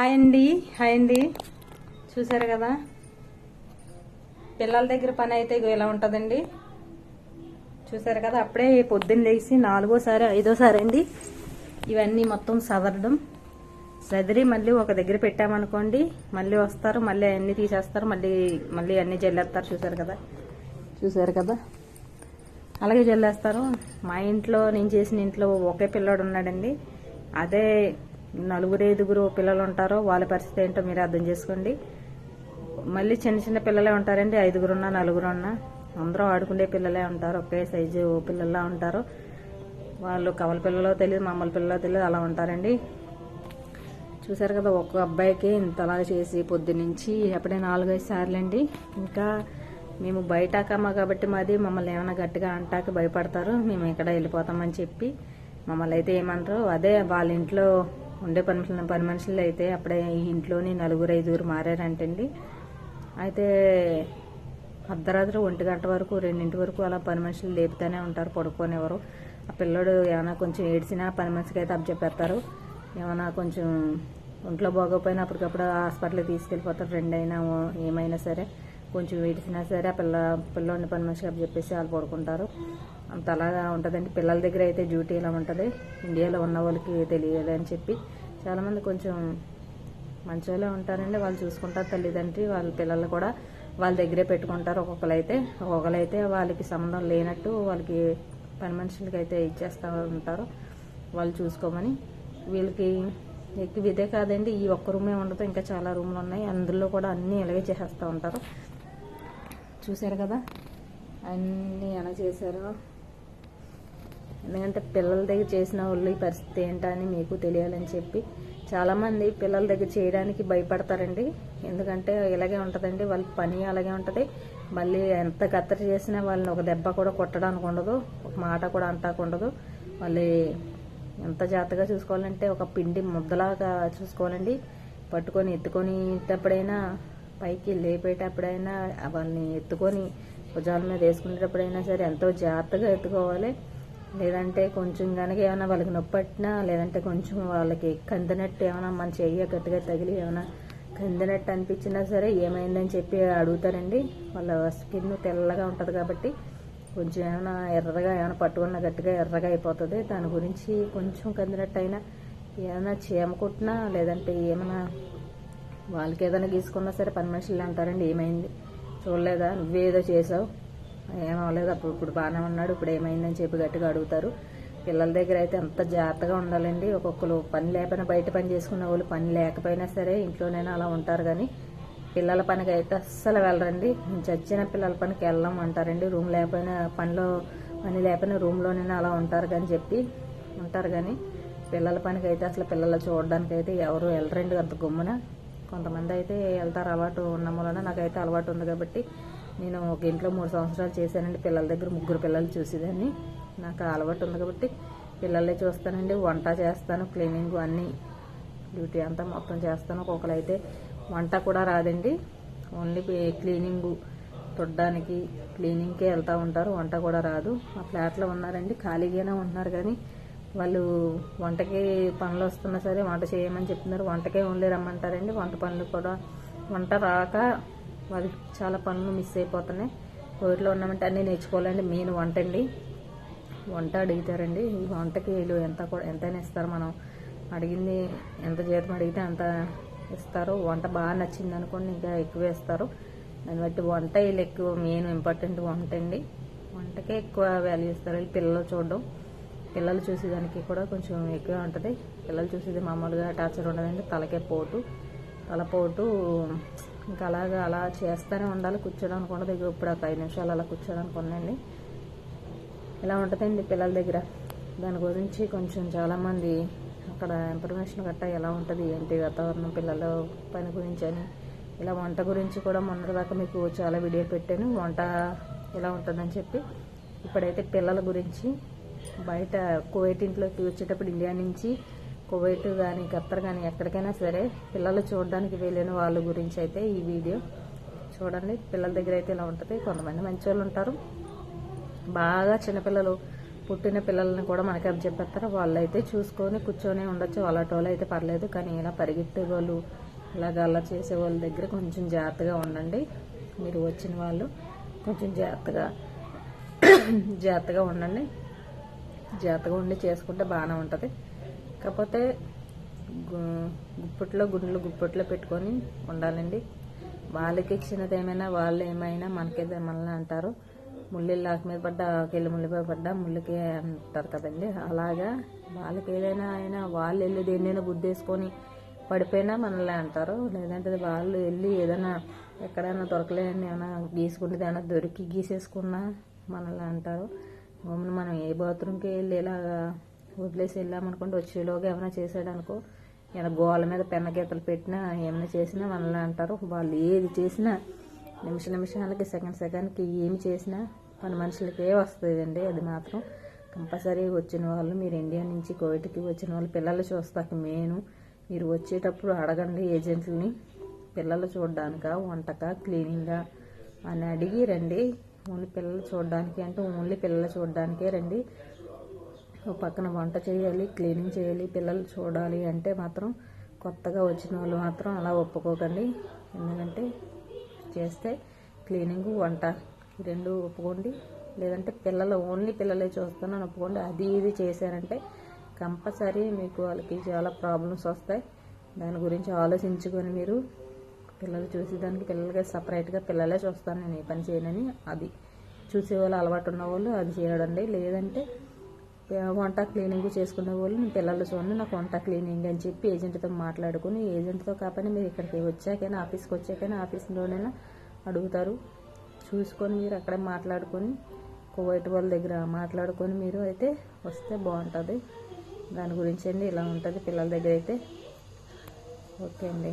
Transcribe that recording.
Hi అండి hi అండి. చూసారు కదా? పిల్లల దగ్గర పని అయితే ఎలా ఇలా ఉంటుందండి. చూసారు కదా? అప్పుడే పొద్దున్న లేచి నాలుగోసారి ఐదోసారి అండి ఇవన్నీ మొత్తం సదరడం సదిరి మళ్ళీ ఒక దగ్గర పెట్టామనుకోండి మళ్ళీ వస్తారు మళ్ళీ అన్నీ తీసేస్తారు మళ్ళీ మళ్ళీ అన్నీ జల్లేస్తారు చూసారు కదా? చూసారు కదా? అలాగే జల్లేస్తారు. మా ఇంట్లో నేను చేసిన ఇంట్లో ఒకే పిల్లోడు ఉన్నాడండి. అదే నలుగురు ఐదుగురు పిల్లలు ఉంటారో వాళ్ళ పరిస్థితి ఏంటో మీరు అర్థం చేసుకోండి. మళ్ళీ చిన్న చిన్న పిల్లలే ఉంటారండి. ఐదుగురు ఉన్నా నలుగురు ఉన్నా అందరూ ఆడుకునే పిల్లలే ఉంటారు. ఒకే సైజు పిల్లల్లా ఉంటారు. వాళ్ళు కవల పిల్లలో తెలియదు మామూలు పిల్లలో తెలియదు అలా ఉంటారండి. చూసారు కదా ఒక్క అబ్బాయికి ఇంతలా చేసి పొద్దునుంచి ఎప్పుడే నాలుగైదు సార్లండి. ఇంకా మేము బయట అక్కమ్మ కాబట్టి మాది మమ్మల్ని ఏమైనా గట్టిగా అంటాక భయపడతారు. మేము ఇక్కడ వెళ్ళిపోతామని చెప్పి మమ్మల్ని అయితే ఏమంటారు అదే వాళ్ళ ఇంట్లో ఉండే పని మనుషులు పని మనుషులు అయితే అప్పుడే ఈ ఇంట్లోని నలుగురు ఐదుగురు మారారంటండి. అయితే అర్ధరాత్రి ఒంటి గంట వరకు రెండింటి వరకు అలా పని మనుషులు లేపుతానే ఉంటారు పడుకోనివ్వరు ఆ పిల్లడు ఏమైనా కొంచెం ఏడ్చినా పని మనిషికి అయితే అప్పచెప్పేస్తారు. ఏమైనా కొంచెం ఒంట్లో బాగోపోయినా అప్పటికప్పుడు హాస్పిటల్కి తీసుకెళ్ళిపోతారు రెండైనా ఏమైనా సరే. కొంచెం ఏడిచినా సరే ఆ పిల్ల పిల్లోడిని పని మనిషికి చెప్పేసి వాళ్ళు పడుకుంటారు. అంత అలాగా ఉంటుందండి. పిల్లల దగ్గర అయితే డ్యూటీ ఇలా ఉంటుంది? ఇండియాలో ఉన్న వాళ్ళకి తెలియాలి అని చెప్పి చాలామంది కొంచెం మంచిగా ఉంటారండి. వాళ్ళు చూసుకుంటారు తల్లిదండ్రి వాళ్ళ పిల్లలు కూడా వాళ్ళ దగ్గరే పెట్టుకుంటారు. ఒక్కొక్కరు అయితే ఒక్కొక్కరు అయితే వాళ్ళకి సంబంధం లేనట్టు వాళ్ళకి పని మనుషులకి అయితే ఇచ్చేస్తూ ఉంటారు. వాళ్ళు చూసుకోమని వీళ్ళకి ఎక్కువ ఇదే కాదండి. ఈ ఒక్క రూమే ఉండదు. ఇంకా చాలా రూమ్లు ఉన్నాయి. అందులో కూడా అన్నీ ఇలాగే చేసేస్తూ ఉంటారు. చూశారు కదా? అన్నీ ఎలా చేశారు? ఎందుకంటే పిల్లల దగ్గర చేసిన వాళ్ళు ఈ పరిస్థితి ఏంటని మీకు తెలియాలని చెప్పి చాలామంది పిల్లల దగ్గర చేయడానికి భయపడతారండి. ఎందుకంటే ఇలాగే ఉంటుందండి వాళ్ళ పని అలాగే ఉంటుంది. మళ్ళీ ఎంత కత్తెర చేసినా వాళ్ళని ఒక దెబ్బ కూడా కొట్టడానికి ఉండదు ఒక మాట కూడా అంటాకు ఉండదు. మళ్ళీ ఎంత జాగ్రత్తగా చూసుకోవాలంటే ఒక పిండి ముద్దలాగా చూసుకోవాలండి. పట్టుకొని ఎత్తుకొనేటప్పుడైనా పైకి లేపేటప్పుడైనా వాళ్ళని ఎత్తుకొని భుజాల మీద వేసుకునేటప్పుడైనా సరే ఎంతో జాగ్రత్తగా ఎత్తుకోవాలి. లేదంటే కొంచెం కనుక ఏమైనా వాళ్ళకి నొప్పి పట్టినా లేదంటే కొంచెం వాళ్ళకి కందినట్టు ఏమైనా మన చెయ్యి గట్టిగా తగిలి ఏమైనా కందినట్టు అనిపించినా సరే ఏమైందని చెప్పి అడుగుతారండి. వాళ్ళ స్కిన్ తెల్లగా ఉంటుంది కాబట్టి కొంచెం ఏమైనా ఎర్రగా ఏమైనా పట్టుకున్న గట్టిగా ఎర్రగా అయిపోతుంది. దాని గురించి కొంచెం కందినట్టు అయినా ఏమైనా చీమ కుట్టినా లేదంటే ఏమైనా వాళ్ళకి ఏదైనా గీసుకున్నా సరే పని మనుషులు అంటారండి ఏమైంది? చూడలేదా? నువ్వేదో చేసావు. ఏమవలేదు అప్పుడు ఇప్పుడు బాగానే ఉన్నాడు ఇప్పుడు ఏమైందని చెప్పి గట్టిగా అడుగుతారు. పిల్లల దగ్గర అయితే ఎంత జాగ్రత్తగా ఉండాలండి. ఒక్కొక్కరు పని లేకపోయినా బయట పని చేసుకునే వాళ్ళు పని లేకపోయినా సరే ఇంట్లోనైనా అలా ఉంటారు కానీ పిల్లల పనికి అయితే అస్సలు వెళ్ళరండి. చచ్చిన పిల్లల పనికి వెళ్ళాం అంటారండి. రూమ్ లేకపోయినా పనిలో పని లేకపోయినా రూమ్లోనైనా అలా ఉంటారు కానీ చెప్పి ఉంటారు కానీ పిల్లల పనికి అయితే అసలు పిల్లలు చూడడానికి అయితే ఎవరు వెళ్ళరండి అంత గుమ్మున. కొంతమంది అయితే వెళ్తారు అలవాటు ఉన్న మూలన నాకైతే అలవాటు ఉంది కాబట్టి నేను ఒక ఇంట్లో మూడు సంవత్సరాలు చేశానండి. పిల్లల దగ్గర ముగ్గురు పిల్లలు చూసేదాన్ని. నాకు అలవాటు ఉంది కాబట్టి పిల్లలే చూస్తానండి. వంట చేస్తాను క్లీనింగ్ అన్నీ. డ్యూటీ అంతా మొత్తం చేస్తాను. ఒక్కొక్కరు అయితే వంట కూడా రాదండి. ఓన్లీ క్లీనింగ్ తొడ్డానికి క్లీనింగ్కే వెళ్తూ ఉంటారు. వంట కూడా రాదు. మా ఫ్లాట్లో ఉన్నారండి. ఖాళీగానే ఉంటున్నారు కానీ వాళ్ళు వంటకి పనులు వస్తున్నా సరే వంట చేయమని చెప్తున్నారు. వంటకే ఓన్లీ రమ్మంటారండి. వంట పనులు కూడా వంట రాక వాళ్ళకి చాలా పనులు మిస్ అయిపోతున్నాయి. కోవిడ్లో ఉన్నామంటే అన్నీ నేర్చుకోవాలండి. మెయిన్ వంట అండి. వంట అడుగుతారండి. ఈ వంటకి వీళ్ళు ఎంత కూడా ఎంతైనా ఇస్తారు. మనం అడిగింది ఎంత జీతం అడిగితే అంత ఇస్తారు. వంట బాగా నచ్చింది అనుకోండి ఇంకా ఎక్కువ ఇస్తారు. దాన్ని బట్టి వంట వీళ్ళు ఎక్కువ మెయిన్ ఇంపార్టెంట్ వంట అండి. వంటకే ఎక్కువ వాల్యూ ఇస్తారు. వీళ్ళు పిల్లలు చూడడం. పిల్లలు చూసేదానికి కూడా కొంచెం ఎక్కువ ఉంటుంది. పిల్లలు చూసేది మామూలుగా టార్చర్ ఉండదండి. తలకే పోటు. తలపోటు ఇంకా అలాగా అలా చేస్తూనే ఉండాలి. కూర్చోడానికి ఉండదు. దగ్గర ఇప్పుడు ఒక ఐదు నిమిషాలు అలా కూర్చోడానికి ఉండండి. ఇలా ఉంటుందండి పిల్లల దగ్గర? దాని గురించి కొంచెం చాలామంది అక్కడ ఇన్ఫర్మేషన్ గట్టా ఎలా ఉంటుంది? ఏంటి వాతావరణం పిల్లల పని గురించి అని. ఇలా వంట గురించి కూడా మొన్నటిదాకా మీకు చాలా వీడియో పెట్టాను. వంట ఎలా ఉంటుందని చెప్పి. ఇప్పుడైతే పిల్లల గురించి బయట కువైట్ ఇంట్లోకి వచ్చేటప్పుడు ఇండియా నుంచి కువైట్ కానీ ఖత్తర్ కానీ ఎక్కడికైనా సరే పిల్లలు చూడడానికి వెళ్ళిన వాళ్ళ గురించి అయితే ఈ వీడియో చూడండి. పిల్లల దగ్గర అయితే ఇలా ఉంటుంది. కొంతమంది మంచి ఉంటారు. బాగా చిన్నపిల్లలు పుట్టిన పిల్లల్ని కూడా మనకి అప్పచెప్పేస్తారు వాళ్ళు అయితే చూసుకొని కూర్చొని ఉండొచ్చు. అలాంటి వాళ్ళు అయితే పర్లేదు. కానీ ఇలా పరిగెట్టే వాళ్ళు ఇలాగ అలా చేసే వాళ్ళ దగ్గర కొంచెం జాగ్రత్తగా ఉండండి. మీరు వచ్చిన వాళ్ళు కొంచెం జాగ్రత్తగా జాగ్రత్తగా ఉండండి. జాగ్రత్తగా ఉండి చేసుకుంటే బాగానే ఉంటుంది. కాకపోతే గు- గుండెలు గుప్పట్లో పెట్టుకొని ఉండాలండి. వాళ్ళకి ఇచ్చినది ఏమైనా వాళ్ళు ఏమైనా మనకేదే మనల్ని అంటారు. ముళ్ళు ఆకు మీద పడ్డా ఆకెళ్ళి ముళ్ళిపై పడ్డా ముళ్ళకి అంటారు కదండి. అలాగా వాళ్ళకి ఏదైనా అయినా వాళ్ళు వెళ్ళి దేన్నైనా గుద్దేసుకొని పడిపోయినా మనల్ని అంటారు. లేదంటే వాళ్ళు వెళ్ళి ఏదైనా ఎక్కడైనా దొరకలేని ఏమైనా గీసుకుంటే ఏమైనా దొరికి గీసేసుకున్నా మనల్ని అంటారు. మనం ఏ బాత్రూమ్కి వెళ్ళి ఇలాగా వదిలేసి వెళ్ళామనుకోండి వచ్చేలోగా ఏమైనా చేశాడనుకో ఇలా గోల మీద పెన్నగీతలు పెట్టినా ఏమైనా చేసినా మనల్ని అంటారు. వాళ్ళు ఏది చేసినా నిమిష నిమిషాలకి సెకండ్ సెకండ్కి ఏమి చేసినా మన మనుషులకే వస్తుందండి అది మాత్రం. కంపల్సరీ వచ్చిన వాళ్ళు మీరు ఇండియా నుంచి కోవిడ్కి వచ్చిన వాళ్ళు పిల్లలు చూస్తాక మెయిన్ మీరు వచ్చేటప్పుడు అడగండి ఏజెంట్లని. పిల్లలు చూడడానిక వంటక క్లీనింగా? అని అడిగి రండి. ఓన్లీ పిల్లలు చూడడానికి అంటే ఓన్లీ పిల్లలు చూడడానికే రండి. పక్కన వంట చేయాలి క్లీనింగ్ చేయాలి పిల్లలు చూడాలి అంటే మాత్రం కొత్తగా వచ్చిన వాళ్ళు మాత్రం అలా ఒప్పుకోకండి. ఎందుకంటే చేస్తే క్లీనింగ్ వంట రెండు ఒప్పుకోండి. లేదంటే పిల్లలు ఓన్లీ పిల్లలే చూస్తానని ఒప్పుకోండి. అది ఇది చేశారంటే కంపల్సరీ మీకు వాళ్ళకి చాలా ప్రాబ్లమ్స్ వస్తాయి. దాని గురించి ఆలోచించుకొని మీరు పిల్లలు చూసేదానికి పిల్లలకి సపరేట్గా పిల్లలే చూస్తాను నేను ఏ పని చేయనని. అది చూసేవాళ్ళు అలవాటు ఉన్న వాళ్ళు అది చేయడండి. లేదంటే వంట క్లీనింగ్ చేసుకునే వాళ్ళు నేను పిల్లలు చూడండి నాకు వంట క్లీనింగ్ అని చెప్పి ఏజెంట్తో మాట్లాడుకుని ఏజెంట్తో కాకపోయినా మీరు ఇక్కడికి వచ్చాకైనా ఆఫీస్కి వచ్చాకైనా ఆఫీస్లోనైనా అడుగుతారు. చూసుకొని మీరు అక్కడే మాట్లాడుకొని కోవైట్ వాళ్ళ దగ్గర మాట్లాడుకొని మీరు అయితే వస్తే బాగుంటుంది. దాని గురించి అండి ఇలా ఉంటుంది పిల్లల దగ్గర అయితే. ఓకే అండి.